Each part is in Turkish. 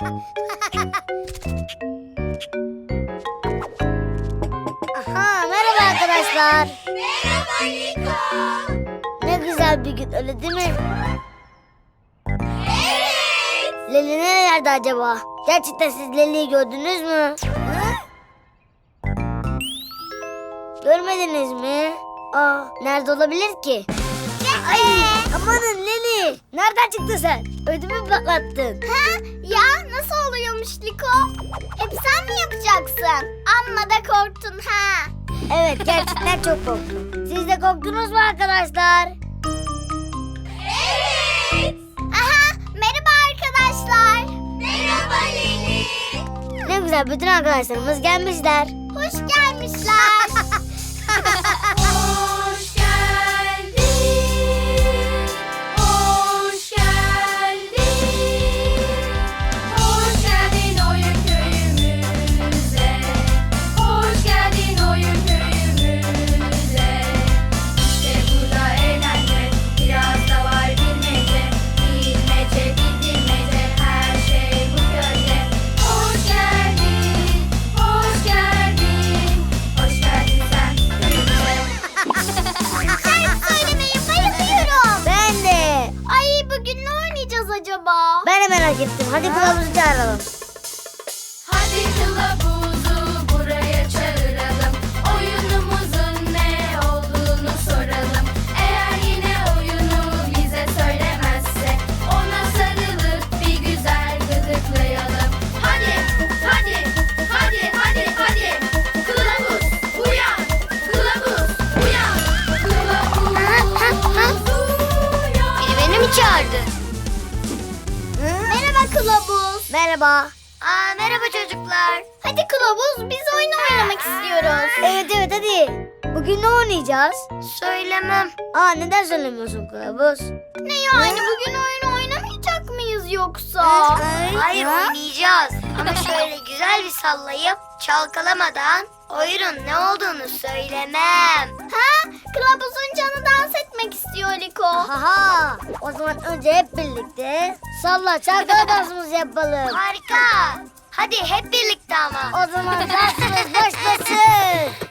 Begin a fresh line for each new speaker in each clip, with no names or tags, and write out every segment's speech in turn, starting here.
Aha merhaba arkadaşlar.
Merhaba Liko.
Ne güzel bir gün öyle değil mi?
Evet.
Leli nerelerde acaba? Gerçekten siz Leli'yi gördünüz mü? Görmediniz mi? Aa, nerede olabilir ki? Ay, amanın Leli. Nereden çıktın sen? Ödümü patlattın.
Ha? Ya nasıl oluyormuş Liko? Hep sen mi yapacaksın? Amma da korktun ha.
Evet gerçekten çok korktum. Siz de korktunuz mu arkadaşlar?
Evet. Aha merhaba arkadaşlar. Merhaba Leli.
Ne güzel bütün arkadaşlarımız gelmişler.
Hoş gelmişler.
Ettim. Hadi kılavuzu çağıralım.
Merhaba. Aa, merhaba çocuklar. Hadi kılavuz biz oyun oynamak istiyoruz.
Evet evet hadi. Bugün ne oynayacağız?
Söylemem.
Aa neden söylemiyorsun kılavuz?
Ne yani bugün oyun oynamayacak mıyız yoksa?
Ay,
Hayır
ha?
oynayacağız. Ama şöyle güzel bir sallayıp çalkalamadan oyunun ne olduğunu söylemem.
Ha? Kılavuzun canı dans etmek istiyor Liko.
Haha. O zaman önce hep birlikte salla çalkala dansımızı yapalım.
Harika. Hadi hep birlikte ama.
O zaman dansımız başlasın.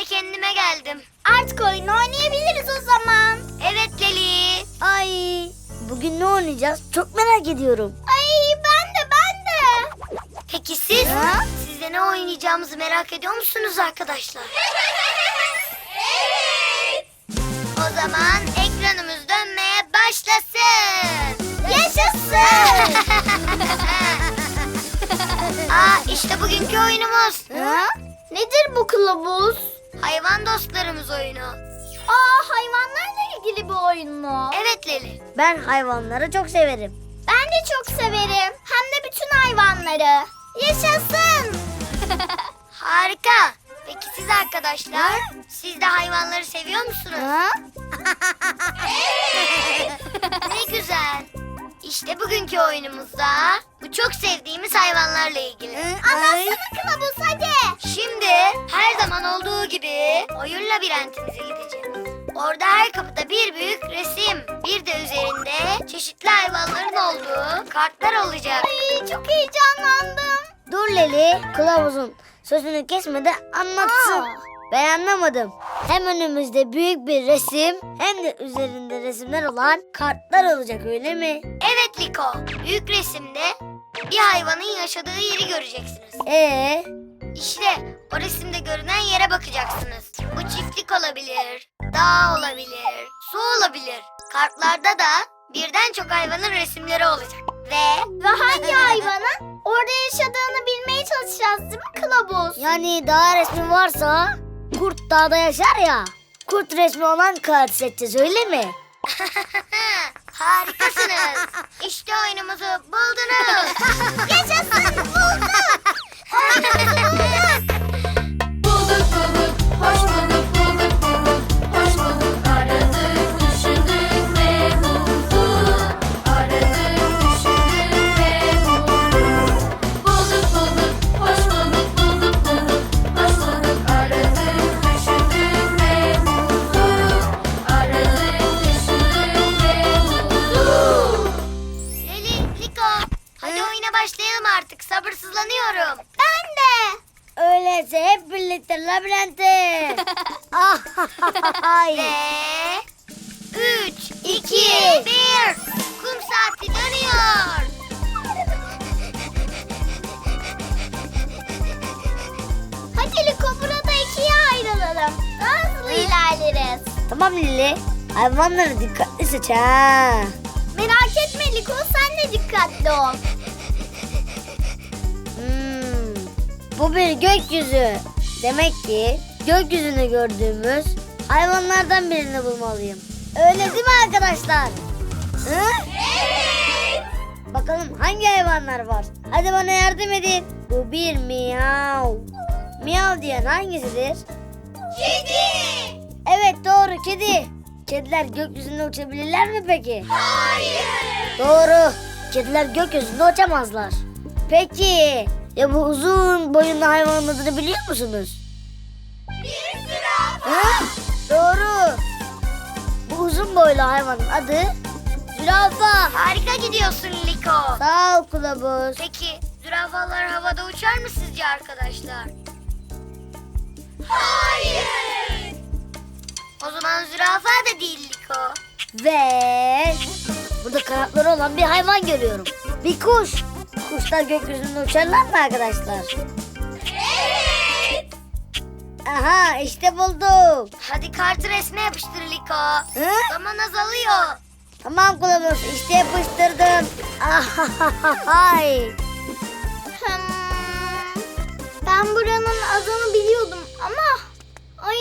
de
kendime geldim.
Artık oyun oynayabiliriz o zaman.
Evet Leli.
Ay bugün ne oynayacağız? Çok merak ediyorum.
Ay ben de ben de.
Peki siz?
Ha?
Siz de ne oynayacağımızı merak ediyor musunuz arkadaşlar?
evet.
O zaman ekranımız dönmeye başlasın.
Yaşasın.
Aa işte bugünkü oyunumuz.
Ha?
Nedir bu kılavuz?
Hayvan dostlarımız oyunu.
Aa hayvanlarla ilgili bir oyun mu?
Evet Leli.
Ben hayvanları çok severim.
Ben de çok severim. Hem de bütün hayvanları. Yaşasın.
Harika. Peki siz arkadaşlar? Siz de hayvanları seviyor musunuz? Ne güzel. İşte bugünkü oyunumuzda bu çok sevdiğimiz hayvanlarla ilgili.
Anlatsana kılavuz hadi.
Şimdi her zaman olduğu gibi oyun labirentimize gideceğiz. Orada her kapıda bir büyük resim, bir de üzerinde çeşitli hayvanların olduğu kartlar olacak.
Ay çok heyecanlandım.
Dur Leli kılavuzun sözünü kesmeden anlatsın.
Aa.
Ben anlamadım. Hem önümüzde büyük bir resim hem de üzerinde resimler olan kartlar olacak öyle mi?
Evet Liko, büyük resimde bir hayvanın yaşadığı yeri göreceksiniz.
Ee,
İşte o resimde görünen yere bakacaksınız. Bu çiftlik olabilir, dağ olabilir, su olabilir. Kartlarda da birden çok hayvanın resimleri olacak. Ve
Ve hangi hayvanın orada yaşadığını bilmeye çalışacağız değil mi kılavuz?
yani dağ resmi varsa kurt dağda yaşar ya. Kurt resmi olan kart seçeceğiz öyle mi?
Harikasınız. İşte oyunumuzu buldunuz.
Yaşasın
Tamam Lili. Hayvanları dikkatli seç ha.
Merak etme Liko sen de dikkatli ol.
Hmm, bu bir gökyüzü. Demek ki gökyüzünü gördüğümüz hayvanlardan birini bulmalıyım. Öyle değil mi arkadaşlar? Hı?
Evet.
Bakalım hangi hayvanlar var? Hadi bana yardım edin. Bu bir miyav. Miyav diyen hangisidir?
Kedi.
Evet doğru kedi. Kediler gökyüzünde uçabilirler mi peki?
Hayır.
Doğru. Kediler gökyüzünde uçamazlar. Peki ya bu uzun boyunlu hayvanın adını biliyor musunuz?
Bir zürafa.
Ha? Doğru. Bu uzun boylu hayvanın adı zürafa.
Harika gidiyorsun Liko.
Sağ ol kılavuz.
Peki zürafalar havada uçar mı sizce arkadaşlar?
Hayır.
O zaman zürafa da değil Liko.
Ve burada kanatları olan bir hayvan görüyorum. Bir kuş. Kuşlar gökyüzünde uçarlar mı arkadaşlar?
Evet.
Aha işte bulduk.
Hadi kartı resme yapıştır Liko.
Hı?
Zaman azalıyor.
Tamam kılavuz işte yapıştırdım.
Hmm, ben buranın adını biliyordum ama... Ay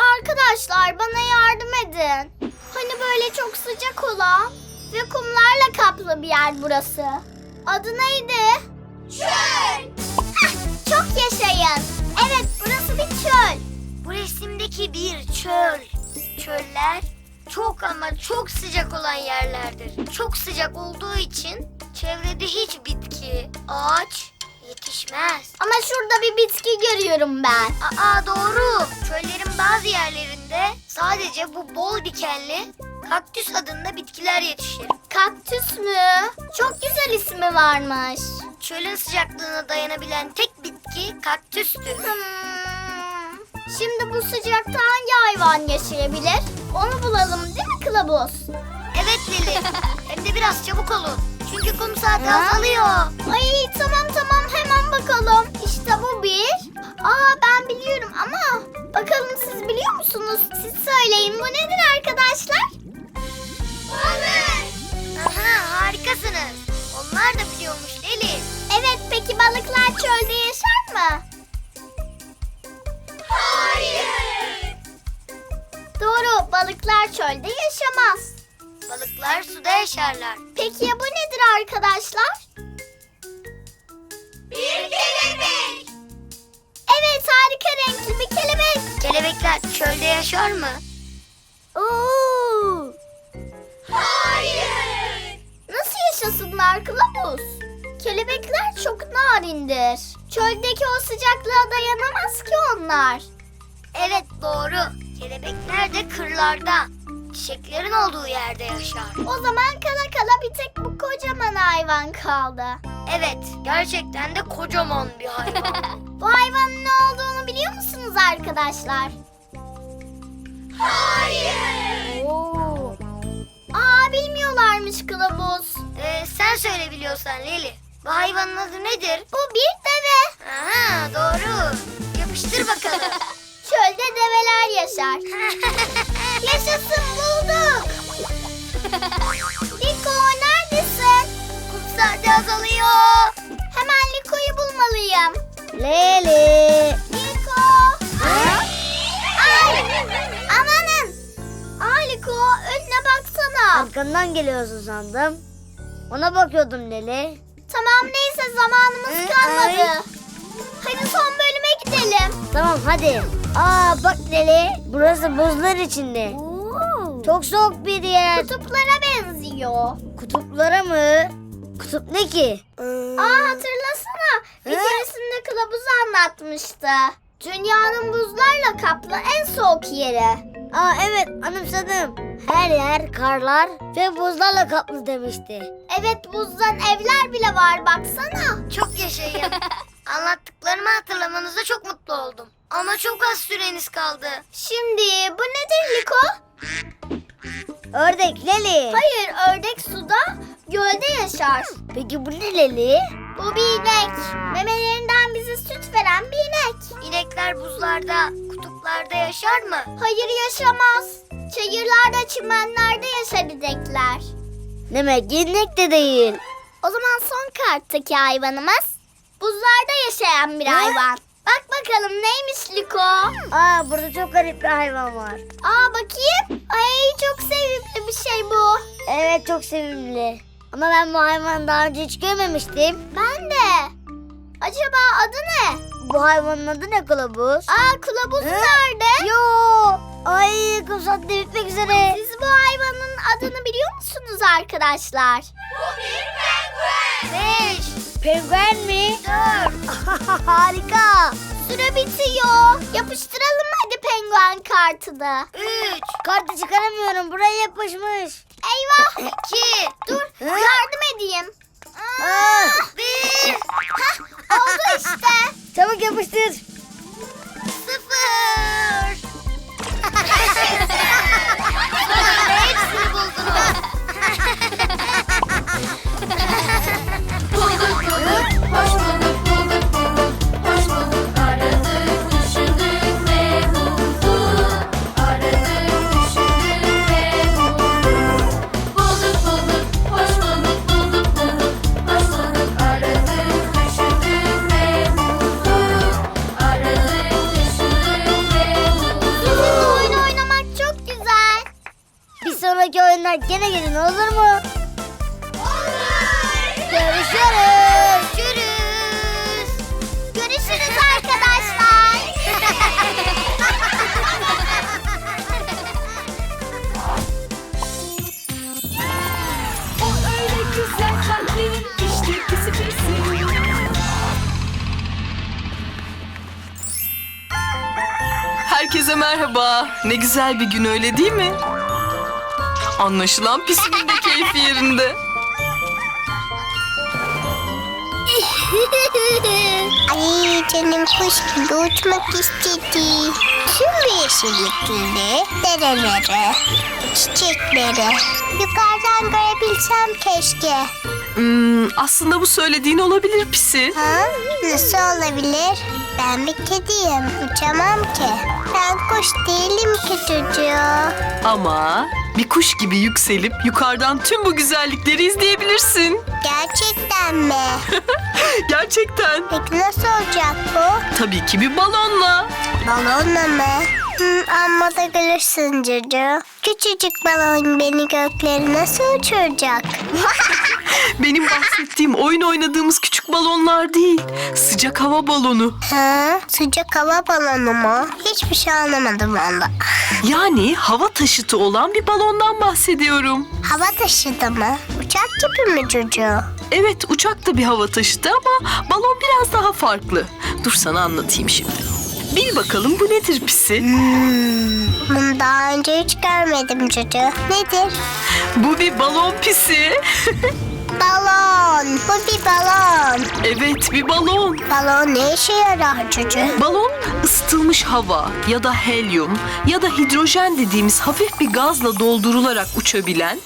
arkadaşlar bana yardım edin. Hani böyle çok sıcak olan ve kumlarla kaplı bir yer burası. Adı neydi? Çöl. çok yaşayın. Evet burası bir çöl.
Bu resimdeki bir çöl. Çöller çok ama çok sıcak olan yerlerdir. Çok sıcak olduğu için çevrede hiç bitki, ağaç yetişmez.
Ama şurada bir bitki görüyorum ben.
Aa doğru. Çöllerin bazı yerlerinde sadece bu bol dikenli kaktüs adında bitkiler yetişir.
Kaktüs mü? Çok güzel ismi varmış.
Çölün sıcaklığına dayanabilen tek bitki kaktüstür.
Hmm. Şimdi bu sıcakta hangi hayvan yaşayabilir? Onu bulalım değil mi kılavuz?
Evet Lili. Hem de biraz çabuk olun. Çünkü kum saati azalıyor.
Ay tamam tamam hemen bakalım. İşte bu bir. Aa ben biliyorum ama bakalım siz biliyor musunuz? Siz söyleyin bu nedir arkadaşlar? Balık.
Aha harikasınız. Onlar da biliyormuş Lili.
Evet peki balıklar çölde yaşar mı? Hayır. Doğru balıklar çölde yaşamaz.
Balıklar suda yaşarlar.
Peki ya bu nedir arkadaşlar? Bir kelebek. Evet harika renkli bir kelebek.
Kelebekler çölde yaşar mı?
Oo. Hayır. Nasıl yaşasınlar kılavuz? Kelebekler çok narindir. Çöldeki o sıcaklığa dayanamaz ki onlar.
Evet doğru. Kelebekler de kırlarda. Çiçeklerin olduğu yerde yaşar.
O zaman kala kala bir tek bu kocaman hayvan kaldı.
Evet gerçekten de kocaman bir hayvan.
Bu hayvanın ne olduğunu biliyor musunuz arkadaşlar? Hayır. Oo. Aa bilmiyorlarmış kılavuz.
Ee, sen söyle biliyorsan Leli. Bu hayvanın adı nedir?
Bu bir deve.
Aha doğru. Yapıştır bakalım.
Çölde develer yaşar. Yaşasın bulduk. Liko neredesin?
Kum saati azalıyor.
Hemen Liko'yu bulmalıyım.
Leli.
Liko. Ay. Amanın. Aa Liko önüne baksana.
Arkandan geliyorsun sandım. Ona bakıyordum Leli.
Tamam neyse zamanımız kalmadı.
ay.
Hadi son gidelim.
Tamam hadi. Aa bak Leli. Burası buzlar içinde. Çok soğuk bir yer.
Kutuplara benziyor.
Kutuplara mı? Kutup ne ki?
Aa hatırlasana. Bir keresinde kılavuz anlatmıştı. Dünyanın buzlarla kaplı en soğuk yeri.
Aa evet anımsadım. Her yer karlar ve buzlarla kaplı demişti.
Evet buzdan evler bile var baksana.
Çok yaşayın. Anlattıklarımı hatırlamanıza çok mutlu oldum. Ama çok az süreniz kaldı.
Şimdi bu nedir Liko?
Ördek Leli.
Hayır ördek suda gölde yaşar.
Peki bu ne Leli?
Bu bir inek. Memelerinden bize süt veren bir inek.
İnekler buzlarda, kutuplarda yaşar mı?
Hayır yaşamaz. Çayırlarda, çimenlerde yaşar inekler.
Demek inek de değil.
O zaman son karttaki hayvanımız buzlarda yaşayan bir hayvan. Bak bakalım neymiş Liko?
Aa burada çok garip bir hayvan var.
Aa bakayım. Ay çok sevimli bir şey bu.
Evet çok sevimli. Ama ben bu hayvanı daha önce hiç görmemiştim.
Ben de. Acaba adı ne?
Bu hayvanın adı ne kılavuz?
Aa kılavuz
Hı?
nerede?
Yo! Ay kum bitmek üzere.
Siz bu hayvanın adını biliyor musunuz arkadaşlar?
Beş,
Penguen mi?
dört,
Harika.
Süre bitiyor. Yapıştıralım hadi penguen kartını.
üç,
Kartı çıkaramıyorum. Buraya yapışmış.
Eyvah.
iki,
Dur yardım edeyim.
Aa,
bir,
Oldu işte.
çabuk yapıştır.
sıfır. Hepsini buldunuz.
Hoş
Herkese merhaba. Ne güzel bir gün öyle değil mi? Anlaşılan pisinin de keyfi yerinde.
Ay canım kuş gibi uçmak istedi. Tüm yeşillikleri, dereleri, çiçekleri yukarıdan görebilsem keşke.
Hmm, aslında bu söylediğin olabilir pisi.
Ha? Nasıl olabilir? Ben bir kediyim, uçamam ki. Ben kuş değilim ki çocuğu.
Ama bir kuş gibi yükselip yukarıdan tüm bu güzellikleri izleyebilirsin.
Gerçekten mi?
Gerçekten.
Peki nasıl olacak bu?
Tabii ki bir balonla.
Balonla mı? Hı, amma da gülürsün çocuğu. Küçücük balon beni göklere nasıl uçuracak?
Benim bahsettiğim oyun oynadığımız küçük balonlar değil. Sıcak hava balonu.
ha, sıcak hava balonu mu? Hiçbir şey anlamadım valla.
Yani hava taşıtı olan bir balondan bahsediyorum.
Hava taşıdı mı? Uçak gibi mi çocuğu?
Evet uçak da bir hava taşıtı ama balon biraz daha farklı. Dur sana anlatayım şimdi. Bil bakalım bu nedir pisi?
Bunu daha önce hiç görmedim çocuğu. Nedir?
Bu bir balon pisi.
Balon. Bu bir balon.
evet bir balon.
Balon ne işe yarar çocuğu?
Balon ısıtılmış hava ya da helyum ya da hidrojen dediğimiz hafif bir gazla doldurularak uçabilen,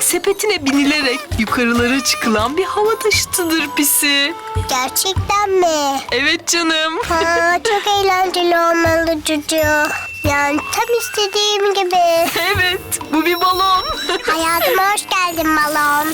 sepetine binilerek yukarılara çıkılan bir hava taşıtıdır pisi.
Gerçekten mi?
Evet canım.
Ha, çok eğlenceli olmalı çocuğu. Yani tam istediğim gibi.
evet bu bir balon.
Hayatıma hoş geldin balon.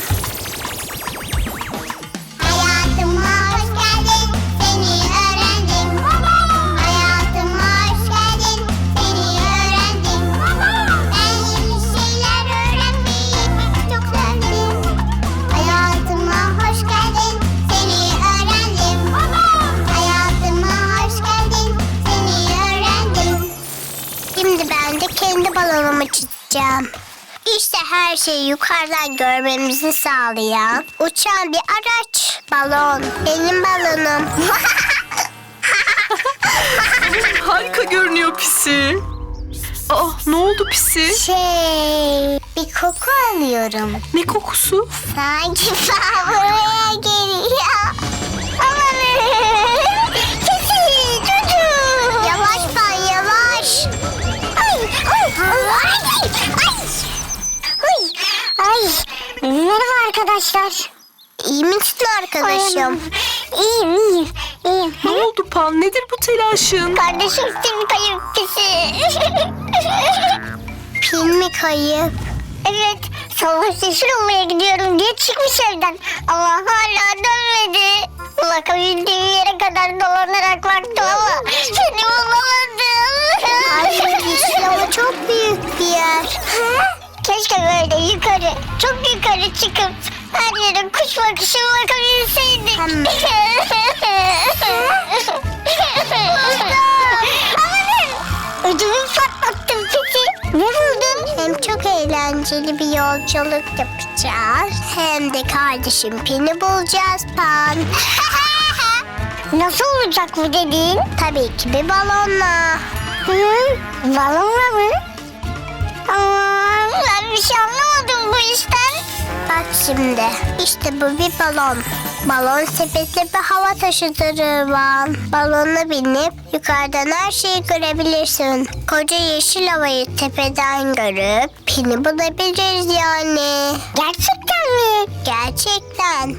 Çizeceğim. İşte her şeyi yukarıdan görmemizi sağlayan uçan bir araç. Balon. Benim balonum.
Harika görünüyor pisi. Aa ne oldu pisi?
şey, bir koku alıyorum.
Ne kokusu?
Sanki buraya geliyor. Ay. Ay, merhaba arkadaşlar. İyi misin arkadaşım? İyiyim, iyiyim, iyiyim.
Ne oldu Pan? Nedir bu telaşın?
Kardeşim senin kayıp. Pil mi kayıp? Evet. Savaş yeşil olmaya gidiyorum diye çıkmış evden. Ama hala dönmedi. Bırakabildiğim yere kadar dolanarak baktım ama seni bulamadım. Ay yeşil hava çok büyük bir yer. Keşke böyle yukarı, çok yukarı çıkıp her yere kuş bakışı bakabilseydik. Amanın! Ödümü patlattım peki. Ne buldun? Hem çok eğlenceli bir yolculuk yapacağız. Hem de kardeşim Pin'i bulacağız Pan. Nasıl olacak bu dediğin? Tabii ki bir balonla. Hı? Balonla mı? Aman bir şey anlamadım bu işten. Bak şimdi işte bu bir balon. Balon sepetli bir hava taşıtırı var. Balona binip yukarıdan her şeyi görebilirsin. Koca yeşil havayı tepeden görüp pini bulabiliriz yani. Gerçekten mi? Gerçekten.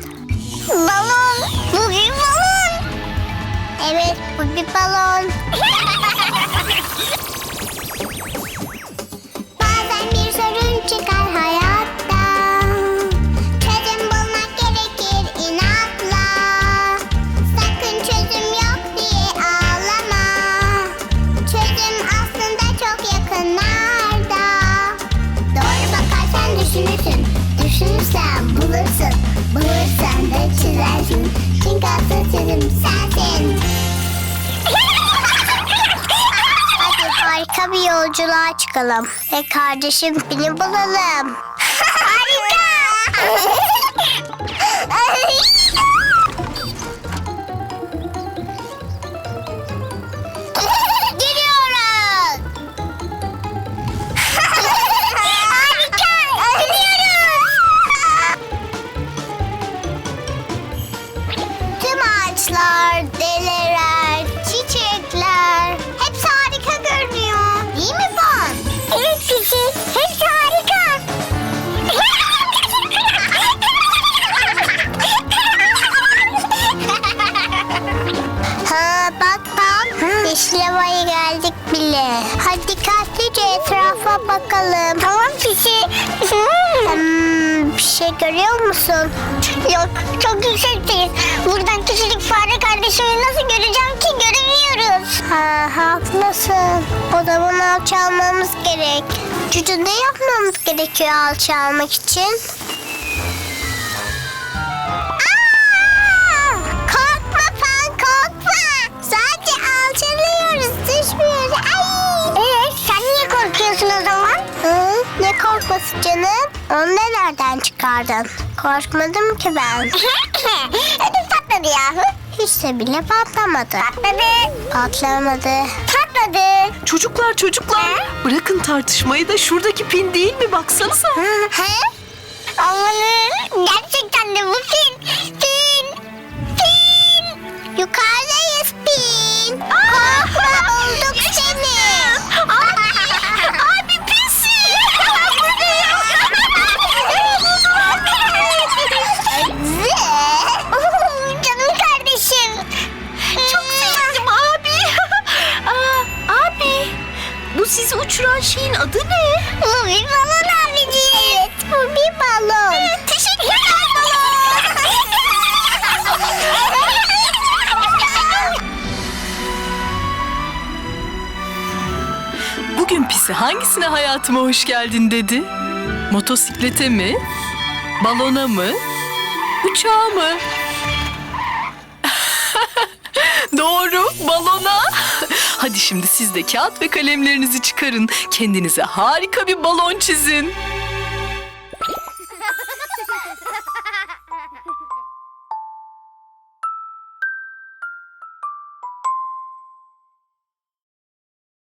Balon. Bu bir balon. Evet bu bir balon. yolculuğa çıkalım. Ve kardeşim beni bulalım. harika! Görüyor musun? Yok, çok yüksekteyiz. Buradan küçücük fare kardeşimi nasıl göreceğim ki göremiyoruz. Ha, haklısın. O zaman alçalmamız gerek. Cucu ne yapmamız gerekiyor alçalmak için? Korkması canım? Onu da nereden çıkardın? Korkmadım ki ben. Ödüm patladı yahu. Hiç de bile patlamadı. Patladı. Patlamadı. Patladı.
Çocuklar çocuklar bırakın tartışmayı da şuradaki pin değil mi baksanıza.
He? Amanın gerçekten de bu pin. Pin. Pin. Yukarıdayız
şeyin adı ne?
Bu bir balon abiciğim. Evet bu bir balon. Teşekkürler balon.
Bugün pisi hangisine hayatıma hoş geldin dedi? Motosiklete mi? Balona mı? Uçağa mı? Doğru balona. Şimdi siz de kağıt ve kalemlerinizi çıkarın. Kendinize harika bir balon çizin.